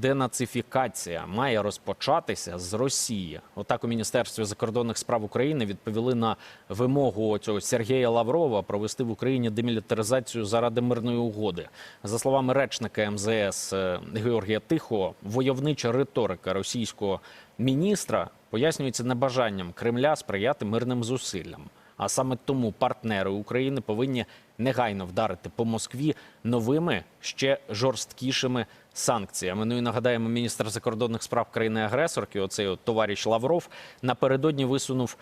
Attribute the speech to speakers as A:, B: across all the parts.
A: денацифікація має розпочатися з Росії. Отак у Міністерстві закордонних справ України відповіли на вимогу цього Сергія Лаврова провести в Україні демілітаризацію заради мирної угоди. За словами речника МЗС е, Георгія Тихого, войовнича риторика російського міністра пояснюється небажанням Кремля сприяти мирним зусиллям. А саме тому партнери України повинні негайно вдарити по Москві новими ще жорсткішими санкціями. Ну і нагадаємо, міністр закордонних справ країни-агресорки, оцей от товариш Лавров, напередодні висунув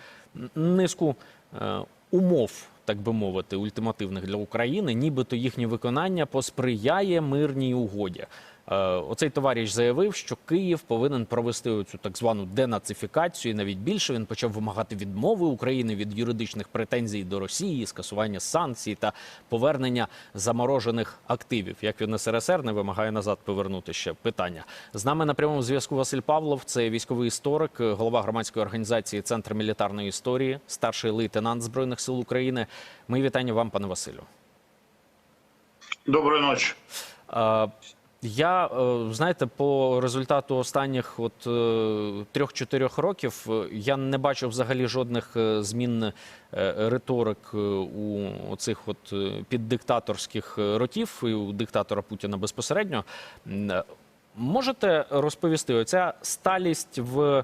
A: низку е, умов, так би мовити, ультимативних для України, нібито їхнє виконання посприяє мирній угоді. Е, Оцей товариш заявив, що Київ повинен провести цю так звану денацифікацію. І навіть більше він почав вимагати відмови України від юридичних претензій до Росії, скасування санкцій та повернення заморожених активів. Як він СРСР не вимагає назад повернути ще питання. З нами на прямому зв'язку Василь Павлов, це військовий історик, голова громадської організації Центр мілітарної історії, старший лейтенант збройних сил України. Мої вітання вам, пане Василю.
B: Доброї ночі.
A: Я е, знаєте, по результату останніх от е, трьох-чотирьох років е, я не бачив взагалі жодних змін риторик у цих от піддиктаторських ротів і у диктатора Путіна безпосередньо. Можете розповісти оця сталість в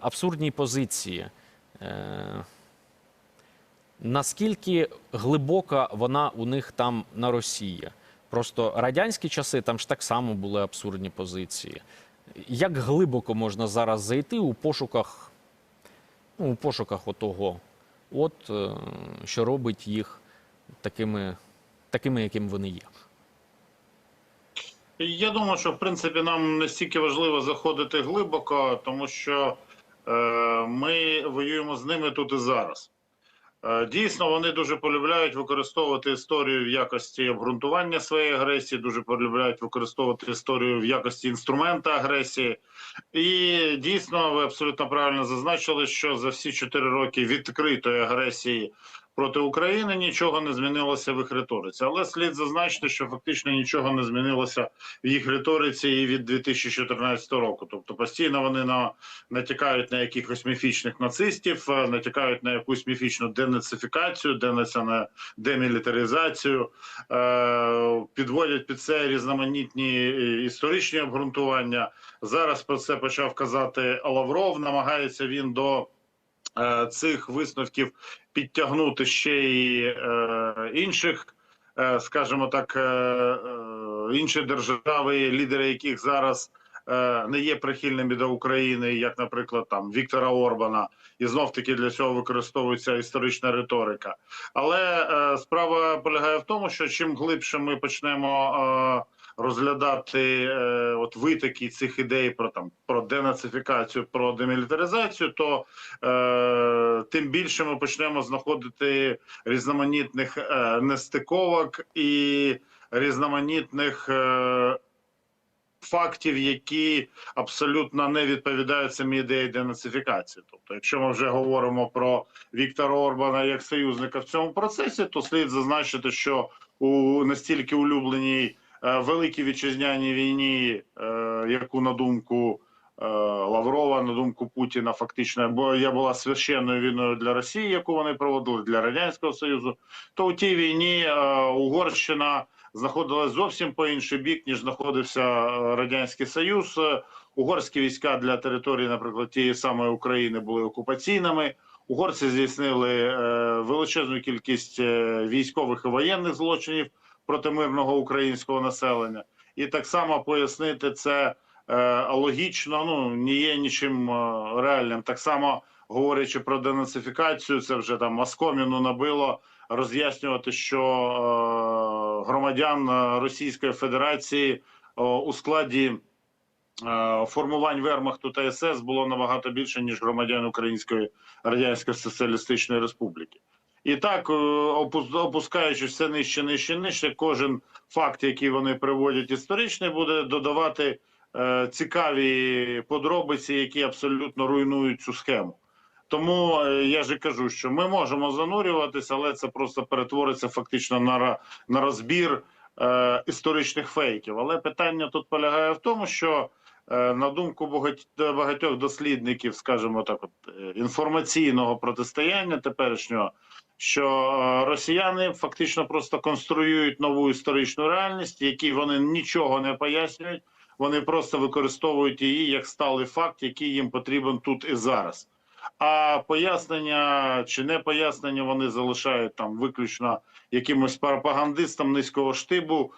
A: абсурдній позиції? Наскільки глибока вона у них там на Росії? Просто радянські часи там ж так само були абсурдні позиції. Як глибоко можна зараз зайти у пошуках, ну, у пошуках отого, от е, що робить їх такими, такими, яким вони є?
B: Я думаю, що в принципі нам не стільки важливо заходити глибоко, тому що е, ми воюємо з ними тут і зараз. Е, дійсно, вони дуже полюбляють використовувати історію в якості обґрунтування своєї агресії, дуже полюбляють використовувати історію в якості інструмента агресії. І дійсно, ви абсолютно правильно зазначили, що за всі чотири роки відкритої агресії проти України нічого не змінилося в їх риториці. Але слід зазначити, що фактично нічого не змінилося в їх риториці і від 2014 року. Тобто постійно вони на натякають на якихось міфічних нацистів, е, натякають на якусь міфічну денацифікацію, денацина- демілітаризацію, е, підводять під це різноманітні е, історичні обґрунтування. Зараз про це почав казати Лавров. Намагається він до цих висновків підтягнути ще й е, інших, е, скажімо так, е, е, інші держави, лідери яких зараз е, не є прихильними до України, як, наприклад, там Віктора Орбана, і знов таки для цього використовується історична риторика. Але е, справа полягає в тому, що чим глибше ми почнемо. Розглядати е, от витоки цих ідей про там про денацифікацію, про демілітаризацію, то е, тим більше ми почнемо знаходити різноманітних е, нестиковок і різноманітних е, фактів, які абсолютно не відповідають самій ідеї денацифікації. Тобто, якщо ми вже говоримо про Віктора Орбана як союзника в цьому процесі, то слід зазначити, що у настільки улюбленій великій вітчизняній війні, е, яку на думку е, Лаврова, на думку Путіна, фактично, бо я була священною війною для Росії, яку вони проводили для радянського союзу, то у тій війні е, Угорщина знаходилась зовсім по інший бік, ніж знаходився е, радянський союз. Е, Угорські війська для території, наприклад, тієї самої України були окупаційними. Угорці здійснили е, величезну кількість е, військових і воєнних злочинів проти мирного українського населення, і так само пояснити це е, логічно. Ну не є нічим е, реальним. Так само говорячи про денацифікацію, це вже там Москоміну набило роз'яснювати, що е, громадян е, Російської Федерації е, у складі е, формувань Вермахту та СС було набагато більше ніж громадян Української Радянської Соціалістичної Республіки. І так, е, опус- опускаючи все нижче, нижче, нижче, кожен факт, який вони приводять історичний, буде додавати е, цікаві подробиці, які абсолютно руйнують цю схему. Тому е, я ж кажу, що ми можемо занурюватися, але це просто перетвориться фактично на, на розбір е, історичних фейків. Але питання тут полягає в тому, що е, на думку багать- багатьох дослідників, скажімо так, от, е, інформаційного протистояння теперішнього, що е, росіяни фактично просто конструюють нову історичну реальність, якій вони нічого не пояснюють. Вони просто використовують її як сталий факт, який їм потрібен тут і зараз. А пояснення чи не пояснення вони залишають там виключно якимось пропагандистам низького штибу,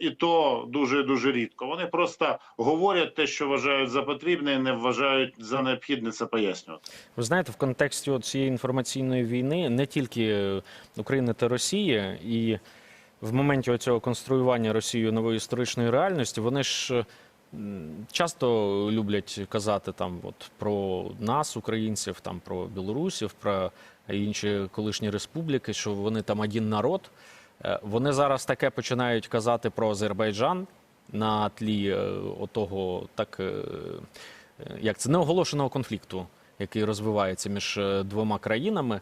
B: і то дуже дуже рідко. Вони просто говорять те, що вважають за потрібне, і не вважають за необхідне це пояснювати.
A: Ви знаєте, в контексті цієї інформаційної війни не тільки е, України та Росії, і в моменті цього конструювання Росією нової історичної реальності, вони ж часто люблять казати там от про нас, українців, там про білорусів, про інші колишні республіки, що вони там один народ. Е, Вони зараз таке починають казати про Азербайджан на тлі е, отого так. е, як це неоголошеного конфлікту, який розвивається між двома країнами.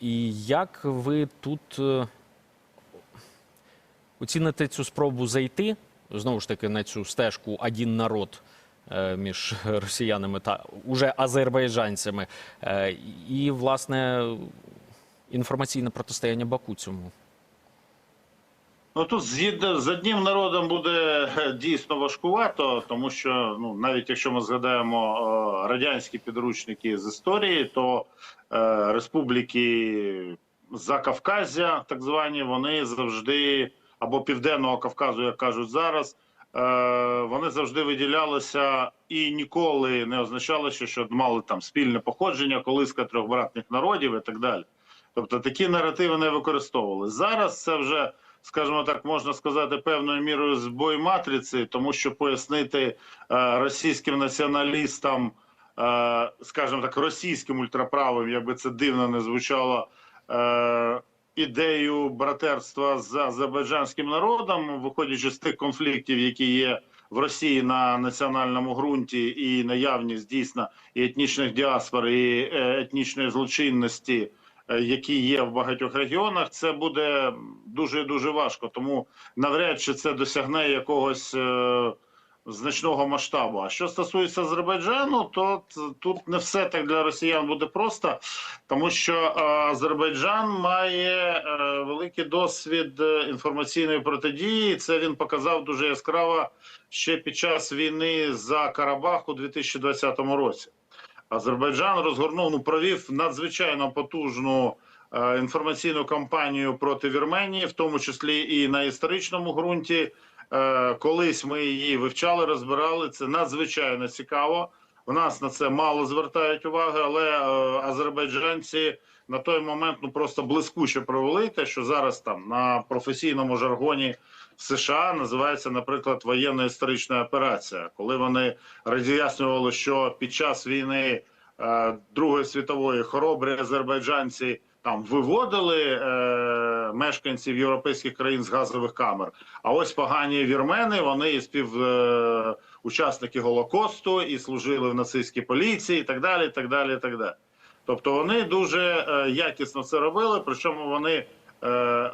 A: І як ви тут оціните цю спробу зайти знову ж таки на цю стежку один народ між росіянами та уже азербайджанцями, і власне інформаційне протистояння Баку цьому?
B: Ну тут з, з одним народом буде е, дійсно важкувато, тому що ну навіть якщо ми згадаємо е, радянські підручники з історії, то е, республіки Закавказя, так звані, вони завжди або Південного Кавказу, як кажуть зараз, е, вони завжди виділялися і ніколи не означало, що мали там спільне походження, колиска трьох братних народів і так далі. Тобто такі наративи не використовували. Зараз це вже скажімо так, можна сказати, певною мірою збой матриці, тому що пояснити е, російським націоналістам, е, скажімо так, російським ультраправим, якби це дивно не звучало, е, ідею братерства з азербайджанським народом, виходячи з тих конфліктів, які є в Росії на національному ґрунті, і наявність дійсно і етнічних діаспор, і етнічної злочинності які є в багатьох регіонах, це буде дуже дуже важко. Тому навряд чи це досягне якогось е, значного масштабу. А що стосується Азербайджану, то тут не все так для росіян буде просто, тому що е, Азербайджан має е, великий досвід е, інформаційної протидії. Це він показав дуже яскраво ще під час війни за Карабах у 2020 році. Азербайджан розгорнув, ну провів надзвичайно потужну е, інформаційну кампанію проти Вірменії, в тому числі і на історичному ґрунті. Е, колись ми її вивчали, розбирали. Це надзвичайно цікаво. У нас на це мало звертають уваги, але е, азербайджанці на той момент ну просто блискуче провели те, що зараз там на професійному жаргоні США називається, наприклад, воєнна історична операція, коли вони роз'яснювали, що під час війни е, Другої світової хоробрі азербайджанці там виводили е, мешканців європейських країн з газових камер. А ось погані вірмени, вони і спів е, учасники голокосту і служили в нацистській поліції, і так далі. і так далі, і так далі. Тобто вони дуже е, якісно це робили, причому вони е,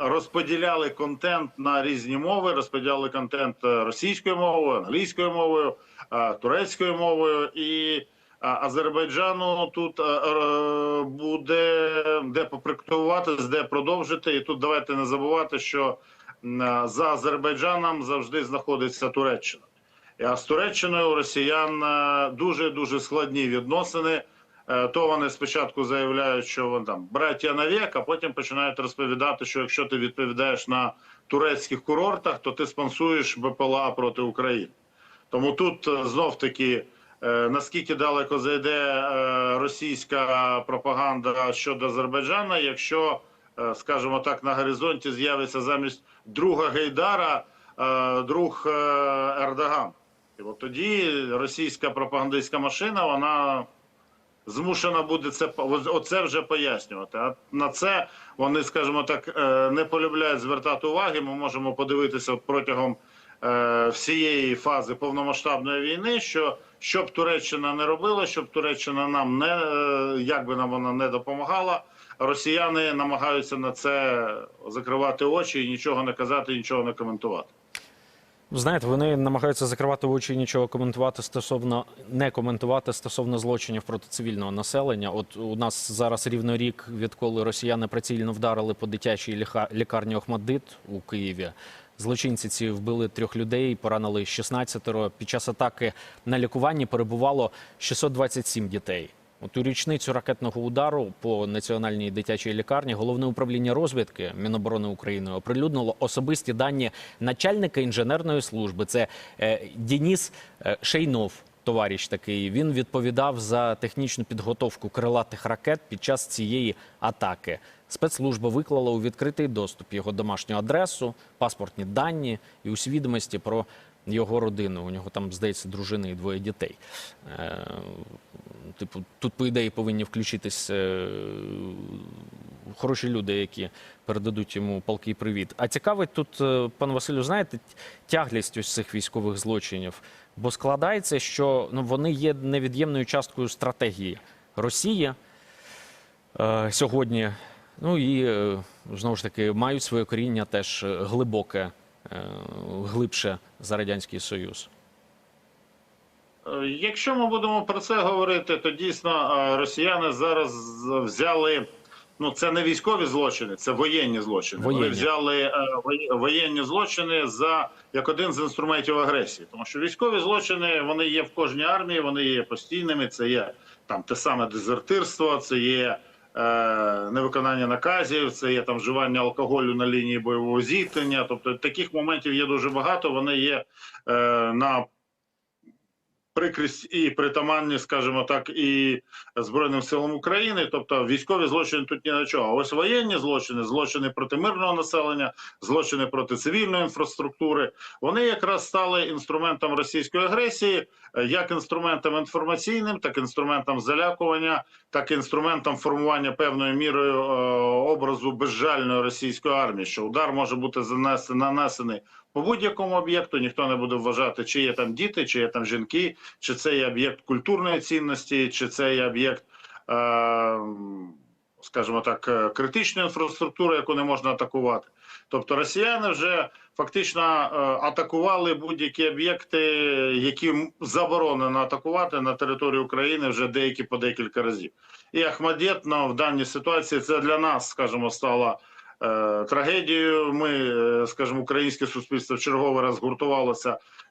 B: розподіляли контент на різні мови, розподіляли контент е, російською мовою, англійською мовою, турецькою мовою і. Азербайджану тут буде де попрактикуватись, де продовжити. І тут давайте не забувати, що за Азербайджаном завжди знаходиться Туреччина. А з Туреччиною у росіян дуже дуже складні відносини. Е, То вони спочатку заявляють, що вони там браття навік, а потім починають розповідати, що якщо ти відповідаєш на турецьких курортах, то ти спонсуєш БПЛА проти України. Тому тут знов таки. Е, Наскільки далеко зайде е, російська пропаганда щодо Азербайджана, якщо, е, скажімо так, на горизонті з'явиться замість друга Гейдара е, друг е, Ердоган, і от тоді російська пропагандистська машина вона змушена буде це оце вже пояснювати. А на це вони, скажімо так, е, не полюбляють звертати уваги. Ми можемо подивитися протягом е, всієї фази повномасштабної війни, що щоб Туреччина не робила, щоб Туреччина нам не е, як би нам вона не допомагала, росіяни намагаються на це закривати очі і нічого не казати, нічого не коментувати.
A: Знаєте, вони намагаються закривати очі і нічого коментувати стосовно не коментувати стосовно злочинів проти цивільного населення. От у нас зараз рівно рік, відколи росіяни прицільно вдарили по дитячій лікарні Охмадит у Києві. Злочинці ці вбили трьох людей, поранили 16 Під час атаки на лікуванні перебувало 627 дітей. От у річницю ракетного удару по національній дитячій лікарні головне управління розвідки Міноборони України оприлюднило особисті дані начальника інженерної служби. Це е, Дініс е, Шейнов. Товариш такий він відповідав за технічну підготовку крилатих ракет під час цієї атаки. Спецслужба виклала у відкритий доступ його домашню адресу, паспортні дані і усі відомості про його родину. У нього там здається дружина і двоє дітей. Е, типу, тут, по ідеї, повинні включитись е, хороші люди, які передадуть йому палкий привіт. А цікавить тут, е, пан Василю, знаєте, тяглість ось цих військових злочинів. Бо складається, що ну, вони є невід'ємною часткою стратегії Росії е, сьогодні. Ну і знову ж таки мають своє коріння теж глибоке, глибше за Радянський Союз.
B: Е, Якщо ми будемо про це говорити, то дійсно е, росіяни зараз взяли. Ну, це не військові злочини, це воєнні злочини. Вони взяли е, воєнні злочини за як один з інструментів агресії, тому що військові злочини вони є в кожній армії, вони є постійними. Це є там те саме дезертирство, це є е, невиконання наказів, це є там вживання алкоголю на лінії бойового зіткнення. Тобто таких моментів є дуже багато. Вони є е, на прикрість і притаманні, скажімо так, і Збройним силам України. Тобто військові злочини тут ні на чого. Ось воєнні злочини, злочини проти мирного населення, злочини проти цивільної інфраструктури. Вони якраз стали інструментом російської агресії, як інструментом інформаційним, так інструментом залякування, так і інструментом формування певною мірою е, образу безжальної російської армії, що удар може бути занесений нанесений по будь-якому об'єкту. Ніхто не буде вважати, чи є там діти, чи є там жінки, чи це є об'єкт культурної цінності, чи це є об'єкт. Е, Скажімо так, е, критичної інфраструктури, яку не можна атакувати. Тобто росіяни вже фактично е, атакували будь-які об'єкти, які заборонено атакувати на території України вже деякі по декілька разів. І Ахмадєт ну, в даній ситуації це для нас, скажімо, стало е, трагедією. Ми, е, скажімо, українське суспільство в черговий раз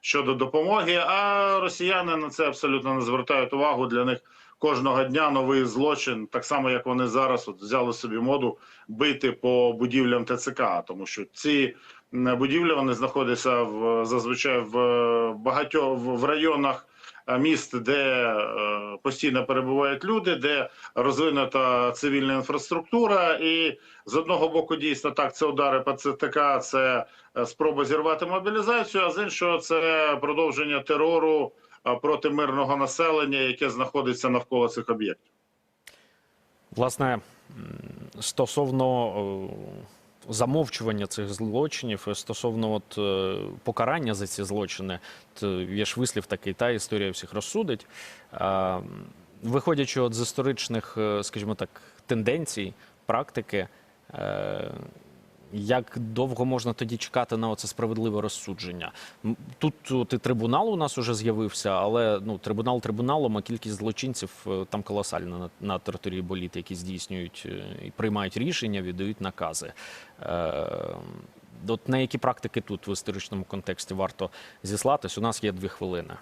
B: щодо допомоги. А росіяни на це абсолютно не звертають увагу. Для них кожного дня новий злочин, так само як вони зараз от взяли собі моду бити по будівлям ТЦК, тому що ці будівлі вони знаходяться в зазвичай в е, багатьох в районах міст, де е, постійно перебувають люди, де розвинута цивільна інфраструктура, і з одного боку, дійсно так, це удари по ЦТК, це е, спроба зірвати мобілізацію, а з іншого це продовження терору е, проти мирного населення, яке знаходиться навколо цих об'єктів.
A: Власне, стосовно замовчування цих злочинів, е, стосовно от, е, покарання за ці злочини, то є ж вислів такий, та історія всіх розсудить. Виходячи от з історичних, е, скажімо так, тенденцій, практики, як довго можна тоді чекати на оце справедливе розсудження? Тут от і трибунал у нас уже з'явився, але ну трибунал трибуналом, а кількість злочинців е, там колосальна на, на території боліти, які здійснюють е, і приймають рішення, віддають накази. Е, От на які практики тут в історичному контексті варто зіслатись? У нас є дві хвилини.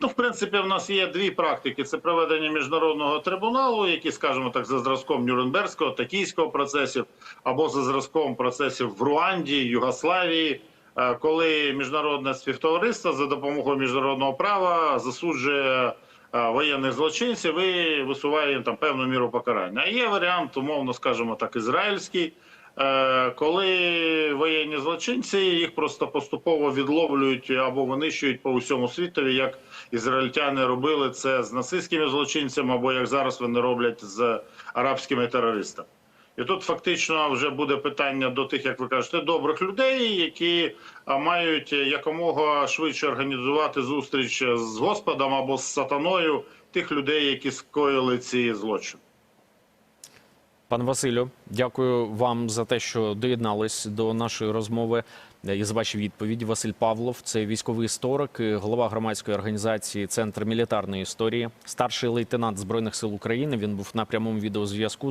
B: Ну, в принципі, в нас є дві практики: це проведення міжнародного трибуналу, які, скажімо так, за зразком Нюрнберзького, Токійського процесів, або за зразком процесів в Руанді, Югославії, е, коли міжнародне співтовариство за допомогою міжнародного права засуджує е, воєнних злочинців і висуває їм там певну міру покарання. А є варіант, умовно скажімо так, ізраїльський. Е, Коли воєнні злочинці їх просто поступово відловлюють або винищують по усьому світові, як ізраїльтяни робили це з нацистськими злочинцями, або як зараз вони роблять з арабськими терористами. І тут фактично вже буде питання до тих, як ви кажете, добрих людей, які мають якомога швидше організувати зустріч з Господом або з сатаною тих людей, які скоїли ці злочини.
A: Пан Василю, дякую вам за те, що доєднались до нашої розмови і за ваші відповіді. Василь Павлов, це військовий історик, голова громадської організації Центр мілітарної історії, старший лейтенант збройних сил України. Він був на прямому відеозв'язку.